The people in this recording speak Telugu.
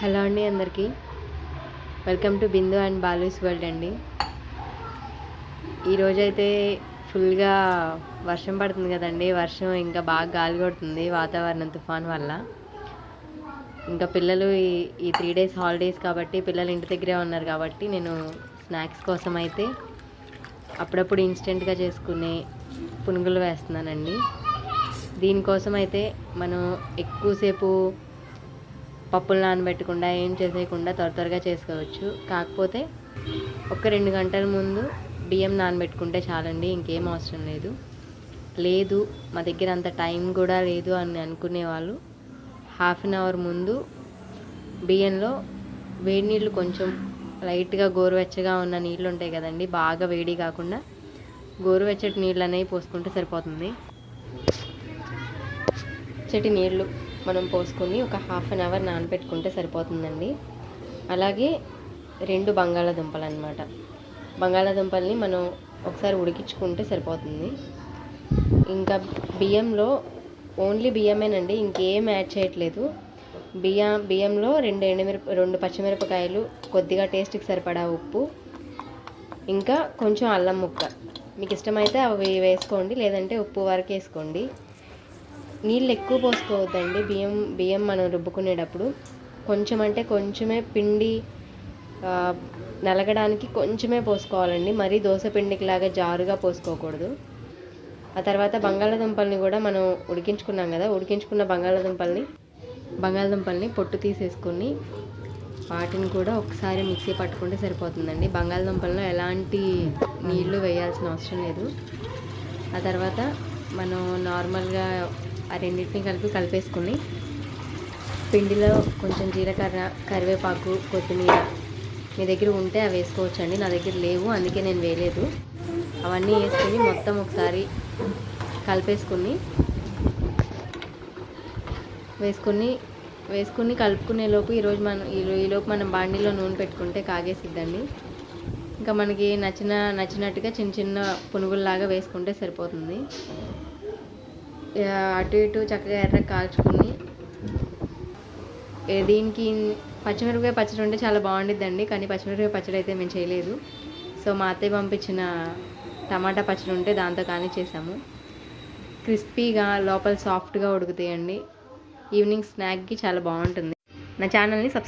హలో అండి అందరికీ. Welcome to Bindu and Balu's world అండి. ఈరోజైతే ఫుల్గా వర్షం పడుతుంది కదండి. వర్షం ఇంకా బాగా గాలి కొడుతుంది వాతావరణం తుఫాన్ వల్ల. ఇంకా పిల్లలు ఈ ఈ త్రీ డేస్ హాలిడేస్ కాబట్టి పిల్లలు ఇంటి దగ్గరే ఉన్నారు కాబట్టి నేను స్నాక్స్ కోసం అయితే అప్పుడప్పుడు ఇన్స్టెంట్గా చేసుకునే పునుగులు వేస్తున్నానండి. దీనికోసం అయితే మనం ఎక్కువసేపు పప్పులు నానబెట్టకుండా ఏం చేసేయకుండా త్వర త్వరగా చేసుకోవచ్చు. కాకపోతే ఒక రెండు గంటల ముందు బియ్యం నానబెట్టుకుంటే చాలండి ఇంకేం అవసరం లేదు. లేదు మా దగ్గర అంత టైం కూడా లేదు అని అనుకునేవాళ్ళు హాఫ్ అన్ అవర్ ముందు బియ్యంలో వేడి నీళ్ళు కొంచెం లైట్గా గోరువెచ్చగా ఉన్న నీళ్ళు ఉంటాయి కదండి బాగా వేడి కాకుండా గోరువెచ్చటి నీళ్ళు అనేవి పోసుకుంటే సరిపోతుంది. చెటి నీళ్ళు. మనం పోసుకొని ఒక హాఫ్ అన్ అవర్ నానబెట్టుకుంటే సరిపోతుందండి. అలాగే రెండు బంగాళాదుంపలు అనమాట బంగాళాదుంపల్ని మనం ఒకసారి ఉడికించుకుంటే సరిపోతుంది. ఇంకా బియ్యంలో ఓన్లీ బియ్యమేనండి ఇంకేం యాడ్ చేయట్లేదు. బియ్యం బియ్యంలో రెండు ఎండుమిరప రెండు పచ్చిమిరపకాయలు కొద్దిగా టేస్ట్కి సరిపడా ఉప్పు ఇంకా కొంచెం అల్లం ముక్క. మీకు ఇష్టమైతే అవి వేసుకోండి లేదంటే ఉప్పు వరకు వేసుకోండి. నీళ్ళు ఎక్కువ పోసుకోవద్దండి. బియ్యం బియ్యం మనం రుబ్బుకునేటప్పుడు కొంచెం అంటే కొంచెమే పిండి నలగడానికి కొంచెమే పోసుకోవాలండి. మరీ దోశ పిండికి లాగా జారుగా పోసుకోకూడదు. ఆ తర్వాత బంగాళాదుంపల్ని కూడా మనం ఉడికించుకున్నాం కదా ఉడికించుకున్న బంగాళాదుంపల్ని బంగాళాదుంపల్ని పొట్టు తీసేసుకొని వాటిని కూడా ఒకసారి మిక్సీ పట్టుకుంటే సరిపోతుందండి. బంగాళదుంపల్లో ఎలాంటి నీళ్ళు వేయాల్సిన అవసరం లేదు. ఆ తర్వాత మనం నార్మల్గా ఆ రెండింటిని కలిపి కలిపేసుకుని పిండిలో కొంచెం జీలకర్ర కరివేపాకు కొత్తిమీర మీ దగ్గర ఉంటే అవి వేసుకోవచ్చండి. నా దగ్గర లేవు అందుకే నేను వేయలేదు. అవన్నీ వేసుకుని మొత్తం ఒకసారి కలిపేసుకుని వేసుకుని వేసుకుని కలుపుకునే లోపు ఈరోజు మనం ఈలోపు మనం బాండీలో నూనె పెట్టుకుంటే కాగేసిద్దండి. ఇంకా మనకి నచ్చిన నచ్చినట్టుగా చిన్న చిన్న పునుగుల్లాగా వేసుకుంటే సరిపోతుంది. అటు ఇటు చక్కగా ఎర్ర కాల్చుకుని. దీనికి పచ్చిమిరపకాయ పచ్చడి ఉంటే చాలా బాగుండిద్దండి కానీ పచ్చిమిరపకాయ పచ్చడి అయితే మేము చేయలేదు. సో మా అత్తయ్య పంపించిన టమాటా పచ్చడి ఉంటే దాంతో కానీ చేసాము క్రిస్పీగా లోపల సాఫ్ట్గా ఉడుకుతాయండి. ఈవినింగ్ స్నాక్కి చాలా బాగుంటుంది. నా ఛానల్ని సబ్స్క్రైబ్